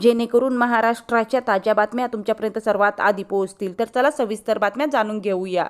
जेणेकरून महाराष्ट्राच्या ताज्या बातम्या तुमच्यापर्यंत सर्वात आधी पोहोचतील. तर चला सविस्तर बातम्या जाणून घेऊया.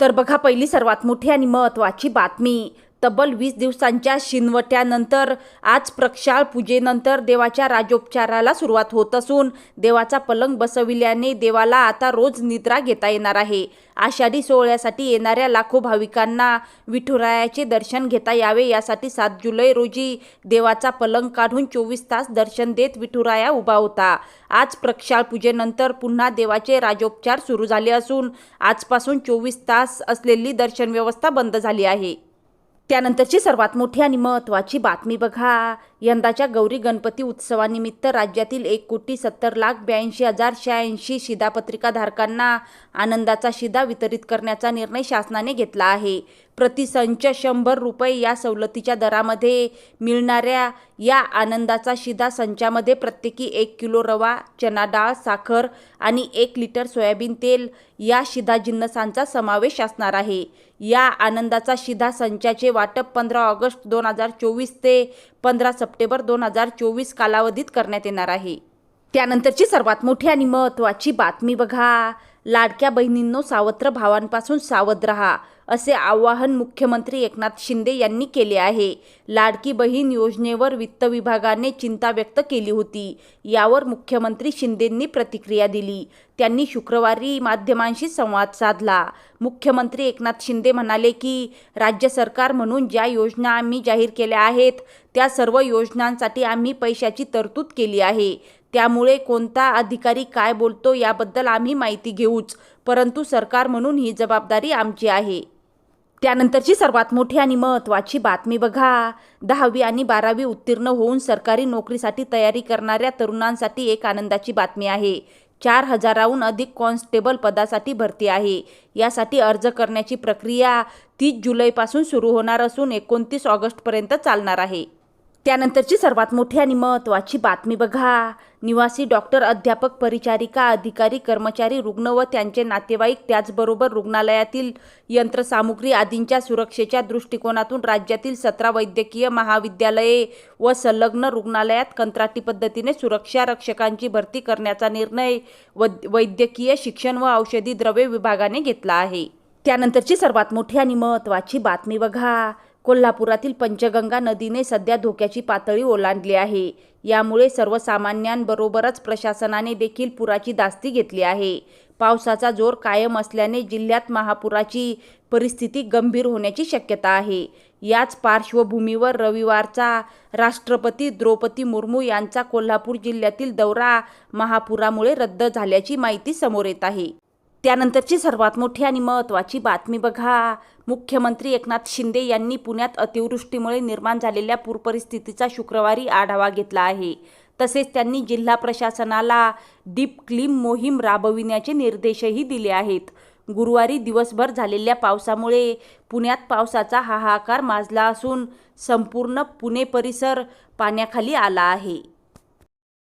तर बघा पहिली सर्वात मोठी आणि महत्त्वाची बातमी तब्बल वीस दिवसांच्या शिनवट्यानंतर आज प्रक्षाळ पूजेनंतर देवाच्या राजोपचाराला सुरुवात होत असून देवाचा पलंग बसविल्याने देवाला आता रोज निद्रा घेता येणार आहे. आषाढी सोहळ्यासाठी येणाऱ्या लाखो भाविकांना विठुरायाचे दर्शन घेता यावे यासाठी सात जुलै रोजी देवाचा पलंग काढून चोवीस तास दर्शन देत विठुराया उभा होता. आज प्रक्षाळ पूजेनंतर पुन्हा देवाचे राजोपचार सुरू झाले असून आजपासून चोवीस तास असलेली दर्शन व्यवस्था बंद झाली आहे. त्यानंतरची सर्वात मोठी आणि महत्त्वाची बातमी बघा. यंदाच्या गौरी गणपती उत्सवानिमित्त राज्यातील एक कोटी सत्तर लाख ब्याऐंशी हजार शहाऐंशी शिधापत्रिकाधारकांना आनंदाचा शिधा वितरित करण्याचा निर्णय शासनाने घेतला आहे. प्रतिसंच शंभर रुपये या सवलतीच्या दरामध्ये मिळणाऱ्या या आनंदाचा शिधा संचामध्ये प्रत्येकी एक किलो रवा चना डाळ साखर आणि एक लिटर सोयाबीन तेल या शिधा जिन्नसांचा समावेश असणार आहे. या आनंदाचा शिधा संचाचे वाटप पंधरा ऑगस्ट दोन हजार चोवीस ते पंधरा सप्टेंबर दोन हजार चोवीस कालावधीत करण्यात येणार आहे. त्यानंतरची सर्वात मोठी आणि महत्त्वाची बातमी बघा. लाडक्या बहिणींनो सावत्र भावांपासून सावध रहा असे आवाहन मुख्यमंत्री एकनाथ शिंदे यांनी केले आहे. लाडकी बहीण योजनेवर वित्त विभागाने चिंता व्यक्त केली होती. यावर मुख्यमंत्री शिंदेंनी प्रतिक्रिया दिली. त्यांनी शुक्रवारी माध्यमांशी संवाद साधला. मुख्यमंत्री एकनाथ शिंदे म्हणाले की राज्य सरकार म्हणून ज्या योजना आम्ही जाहीर केल्या आहेत त्या सर्व योजनांसाठी आम्ही पैशाची तरतूद केली आहे. त्यामुळे कोणता अधिकारी काय बोलतो याबद्दल आम्ही माहिती घेऊच परंतु सरकार म्हणून ही जबाबदारी आमची आहे. त्यानंतरची सर्वात मोठी आणि महत्त्वाची बातमी बघा. दहावी आणि बारावी उत्तीर्ण होऊन सरकारी नोकरीसाठी तयारी करणाऱ्या तरुणांसाठी एक आनंदाची बातमी आहे. चार हजाराहून अधिक कॉन्स्टेबल पदासाठी भरती आहे. यासाठी अर्ज करण्याची प्रक्रिया तीस जुलैपासून सुरू होणार असून एकोणतीस ऑगस्टपर्यंत चालणार आहे. त्यानंतरची सर्वात मोठी आणि महत्त्वाची बातमी बघा. निवासी डॉक्टर अध्यापक परिचारिका अधिकारी कर्मचारी रुग्ण व त्यांचे नातेवाईक त्याचबरोबर रुग्णालयातील यंत्रसामुग्री आदींच्या सुरक्षेच्या दृष्टिकोनातून राज्यातील सतरा वैद्यकीय महाविद्यालये व संलग्न रुग्णालयात कंत्राटी पद्धतीने सुरक्षा रक्षकांची भरती करण्याचा निर्णय व वैद्यकीय शिक्षण व औषधी द्रव्य विभागाने घेतला आहे. त्यानंतरची सर्वात मोठी आणि महत्त्वाची बातमी बघा. कोल्हापुरातील पंचगंगा नदीने सध्या धोक्याची पातळी ओलांडली आहे. यामुळे सर्वसामान्यांबरोबरच प्रशासनाने देखील पुराची दास्ती घेतली आहे. पावसाचा जोर कायम असल्याने जिल्ह्यात महापुराची परिस्थिती गंभीर होण्याची शक्यता आहे. याच पार्श्वभूमीवर रविवारचा राष्ट्रपती द्रौपदी मुर्मू यांचा कोल्हापूर जिल्ह्यातील दौरा महापुरामुळे रद्द झाल्याची माहिती समोर येत आहे. त्यानंतरची सर्वात मोठी आणि महत्त्वाची बातमी बघा. मुख्यमंत्री एकनाथ शिंदे यांनी पुण्यात अतिवृष्टीमुळे निर्माण झालेल्या पूरपरिस्थितीचा शुक्रवारी आढावा घेतला आहे. तसेच त्यांनी जिल्हा प्रशासनाला डीप क्लीम मोहीम राबविण्याचे निर्देशही दिले आहेत. गुरुवारी दिवसभर झालेल्या पावसामुळे पुण्यात पावसाचा हाहाकार माजला असून संपूर्ण पुणे परिसर पाण्याखाली आला आहे.